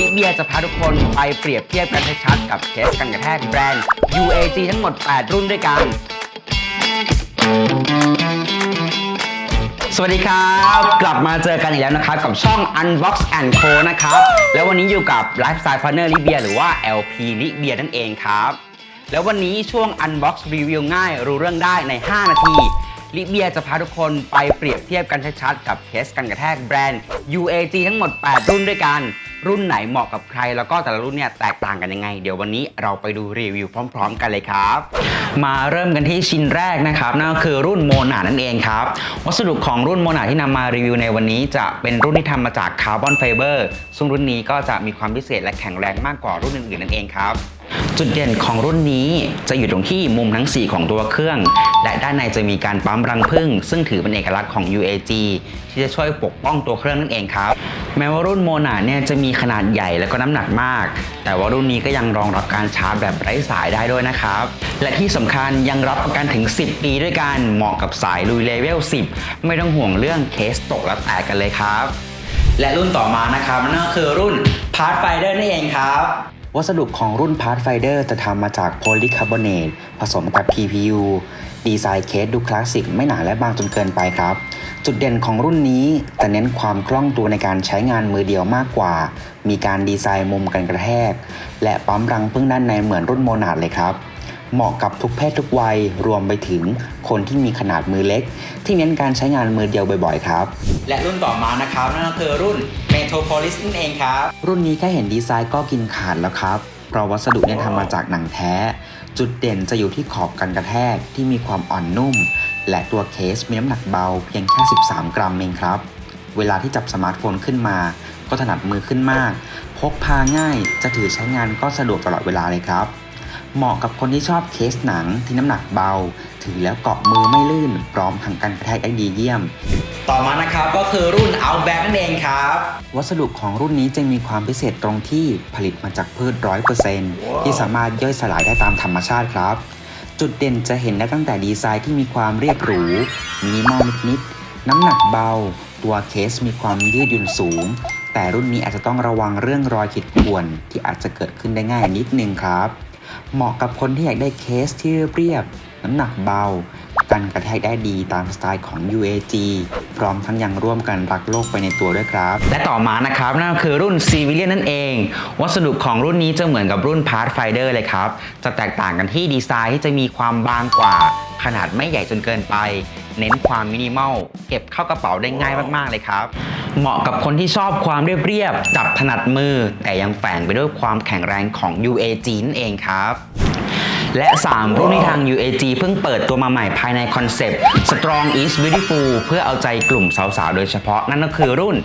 ลิเบียจะพาทุกคนไปเปรียบเทียบกันให้ชัดกับเคสกันกระแทกแบรนด์ UAG ทั้งหมด 8 รุ่นด้วยกัน สวัสดีครับ กลับมาเจอกันอีกแล้วนะครับ กับช่อง Unbox and Co นะครับ แล้ววันนี้อยู่กับ Lifestyle Partner ลิเบียหรือว่า LP ลิเบียนั่นเองครับ แล้ววันนี้ช่วง Unbox Review ง่ายรู้เรื่องได้ใน 5 นาทีลิเบียจะพาทุกคนไปเปรียบเทียบกันชัดๆกับเคสกันกระแทกแบรนด์ UAG ทั้งหมด 8 รุ่นด้วยกัน รุ่นไหนเหมาะกับใคร แล้วก็แต่ละรุ่นเนี่ยแตกต่างกันยังไง เดี๋ยววันนี้เราไปดูรีวิวพร้อม ๆ กันเลยครับ มาเริ่มกันที่ชิ้นแรกนะครับนั่นก็คือรุ่นโมนานั่นเองครับ วัสดุของรุ่นโมนาที่นำมารีวิวในวันนี้ จะเป็นรุ่นที่ทำมาจากคาร์บอนไฟเบอร์ซึ่งรุ่นนี้ก็จะมีความพิเศษและแข็งแรงมากกว่ารุ่นอื่นๆนั่นเองครับ จุดเด่นของรุ่นนี้จะอยู่ตรงที่มุมทั้ง 4 ของตัวเครื่อง และด้านในจะมีการปั๊มรังผึ้งซึ่งถือเป็นเอกลักษณ์ของ UAG ที่จะช่วยปกป้องตัวเครื่องนั่นเองครับ แม้ว่ารุ่นโมนาเนี่ยจะมีขนาดใหญ่และก็น้ำหนักมาก แต่ว่ารุ่นนี้ก็ยังรองรับการชาร์จแบบไร้สายได้ด้วยนะครับ และที่สำคัญยังรับประกันถึง 10 ปีด้วยกันเหมาะกับสายลุยเลเวล 10 ไม่ต้องห่วงเรื่องเคสตกและแตกกันเลยครับ และรุ่นต่อมานะครับนั่นก็คือรุ่น Pathfinder นั่นเองครับ วัสดุของรุ่น Pathfinder จะทำมาจากโพลีคาร์บอเนตผสมกับ PPU ดีไซน์เคสดูคลาสสิกไม่หนาและบางจนเกินไปครับ จุดเด่นของรุ่นนี้จะเน้นความคล่องตัวในการใช้งานมือเดียวมากกว่า มีการดีไซน์มุมกันกระแทก และปั๊มรังพึ่งด้านในเหมือนรุ่นโมนาดเลยครับ เหมาะกับทุกเพศทุกวัยรวมไปถึงคนที่มีขนาดมือเล็ก ที่เน้นการใช้งานมือเดียวบ่อยๆครับ และรุ่นต่อมานะครับนั่นก็คือรุ่น Metropolis นั่นเองครับ รุ่นนี้แค่เห็นดีไซน์ก็กินขาดแล้วครับเพราะวัสดุเนี่ยทำมาจากหนังแท้ จุดเด่นจะอยู่ที่ขอบกันกระแทกที่มีความอ่อนนุ่ม และตัวเคสมีน้ำหนักเบาเพียงแค่ 13 กรัมเองครับ เวลาที่จับสมาร์ทโฟนขึ้นมา ก็ถนัดมือขึ้นมาก พกพาง่ายจะถือใช้งานก็สะดวกตลอดเวลาเลยครับ เหมาะกับคนที่ชอบเคสหนังที่น้ำหนักเบา ถือแล้วเกาะมือไม่ลื่น พร้อมทั้งกันกระแทกได้ดีเยี่ยม ต่อมานะครับก็คือรุ่น Outback นั่นเองครับ วัสดุของรุ่นนี้จะมีความพิเศษตรงที่ผลิตมาจากพืช100%ที่สามารถย่อยสลายได้ตามธรรมชาติครับ จุดเด่นจะเห็นได้ตั้งแต่ดีไซน์ที่มีความเรียบหรูมินิมอลนิดๆน้ำหนักเบา ตัวเคสมีความยืดหยุ่นสูงแต่รุ่นนี้อาจจะต้องระวังเรื่องรอยขีดข่วนที่อาจจะเกิดขึ้นได้ง่ายนิดนึงครับ เหมาะกับคนที่อยากได้เคสที่เรียบน้ำหนักเบา กันกระแทกได้ดีตามสไตล์ของ UAG พร้อมทั้งยังร่วมกันรักโลกไปในตัวด้วยครับ และต่อมานะครับ นั่นก็คือรุ่น Civilian นั่นเอง วัสดุของรุ่นนี้จะเหมือนกับรุ่น Pathfinder เลยครับ จะแตกต่างกันที่ดีไซน์ที่จะมีความบางกว่า ขนาดไม่ใหญ่จนเกินไป เน้นความมินิมอลเก็บเข้ากระเป๋าได้ง่ายมากๆเลยครับ เหมาะกับคนที่ชอบความเรียบๆจับถนัดมือ แต่ยังแฝงไปด้วยความแข็งแรงของ UAG นั่นเองครับและ 3 รุ่นที่ทาง UAG เพิ่งเปิดตัวมาใหม่ภายในคอนเซปต์ Strong is Beautiful เพื่อเอาใจกลุ่มสาวๆ โดยเฉพาะนั่นก็คือรุ่น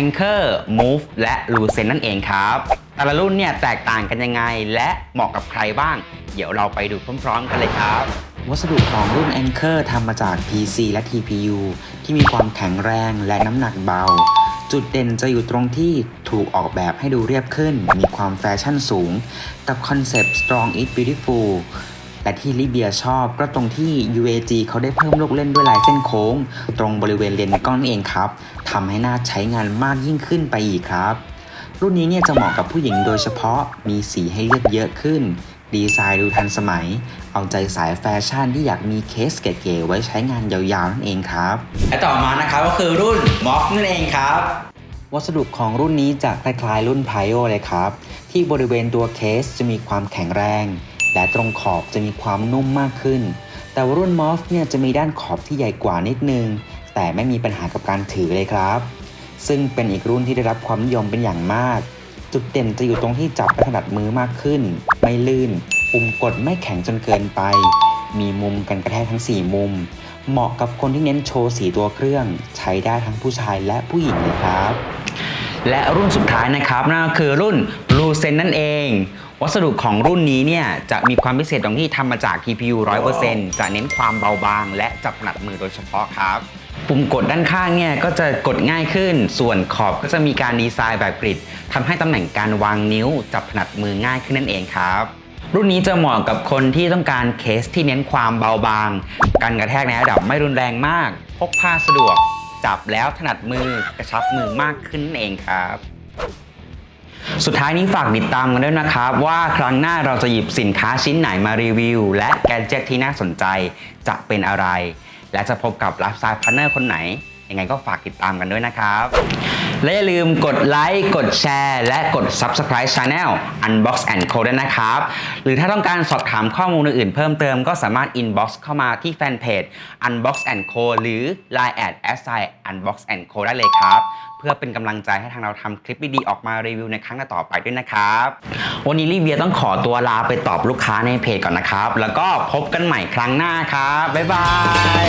Anchor Move และ Lucent นั่นเองครับ แต่ละรุ่นเนี่ยแตกต่างกันยังไง และเหมาะกับใครบ้าง เดี๋ยวเราไปดูพร้อมๆ กันเลยครับ วัสดุของรุ่น Anchor ทำมาจาก PC และ TPU ที่มีความแข็งแรงและน้ำหนักเบา จุดเด่นจะอยู่ตรงที่ถูกออกแบบให้ดูเรียบขึ้น มีความแฟชั่นสูง กับคอนเซปต์ Strong is Beautiful และที่ลิเบียชอบก็ตรงที่ UAG เขาได้เพิ่มลูกเล่นด้วยลายเส้นโค้ง ตรงบริเวณเลนส์กล้องนั่นเองครับทำให้น่าใช้งานมากยิ่งขึ้นไปอีกครับ รุ่นนี้เนี่ยจะเหมาะกับผู้หญิงโดยเฉพาะมีสีให้เลือกเยอะขึ้น ดีไซน์ดูทันสมัย เอาใจสายแฟชั่นที่อยากมีเคสเก๋ๆไว้ใช้งานยาวๆนั่นเองครับ และต่อมานะครับก็คือรุ่น m o f นั่นเองครับ วัสดุของรุ่นนี้จะคล้ายๆ รุ่น p i o เลยครับ ที่บริเวณตัวเคสจะมีความแข็งแรง และตรงขอบจะมีความนุ่มมากขึ้น แต่ว่ารุ่น m o f เนี่ยจะมีด้านขอบที่ใหญ่กว่านิดนึง แต่ไม่มีปัญหากับการถือเลยครับ ซึ่งเป็นอีกรุ่นที่ได้รับความนิยมเป็นอย่างมาก จุดเด่นจะอยู่ตรงที่จับและถนัดมือมากขึ้น ไม่ลื่น ปุ่มกดไม่แข็งจนเกินไป มีมุมกันกระแทกทั้ง 4 มุม เหมาะกับคนที่เน้นโชว์สีตัวเครื่อง ใช้ได้ทั้งผู้ชายและผู้หญิงเลยครับ และรุ่นสุดท้ายนะครับนั่นก็คือรุ่น l u c e n นั่นเอง วัสดุของรุ่นนี้เนี่ยจะมีความพิเศษตรงที่ทำมาจาก TPU 100%จะเน้นความเบาบาง และจับถนัดมือโดยเฉพาะครับ ปุ่มกดด้านข้างเนี่ยก็จะกดง่ายขึ้น ส่วนขอบก็จะมีการดีไซน์แบบกริดทำให้ตำแหน่งการวางนิ้วจับถนัดมือง่ายขึ้นนั่นเองครับ รุ่นนี้จะเหมาะกับคนที่ต้องการเคสที่เน้นความเบาบาง การกระแทกในระดับไม่รุนแรงมาก พกพาสะดวก จับแล้วถนัดมือกระชับมือมากขึ้นนั่นเองครับสุดท้ายนี้ฝากติดตามกันด้วยนะครับ ว่าครั้งหน้าเราจะหยิบสินค้าชิ้นไหนมารีวิว และแกดเจ็ตที่น่าสนใจจะเป็นอะไร และจะพบกับไลฟ์สไตล์พาร์ทเนอร์คนไหนยังไงก็ฝากติดตามกันด้วยนะครับ และอย่าลืมกดไลค์กดแชร์ และกด Subscribe Channel Unbox and Co ด้วยนะครับ หรือถ้าต้องการสอบถามข้อมูลอื่นๆเพิ่มเติมก็สามารถ inbox เข้ามาที่แฟนเพจ Unbox and Co หรือ Line at s i Unbox and Co ได้เลยครับ เพื่อเป็นกำลังใจให้ทางเราทำคลิปดีๆออกมารีวิวในครั้งต่อไปด้วยนะครับ วันนี้ลีเบียต้องขอตัวลาไปตอบลูกค้าในเพจก่อนนะครับ แล้วก็พบกันใหม่ครั้งหน้าครับบ๊ายบาย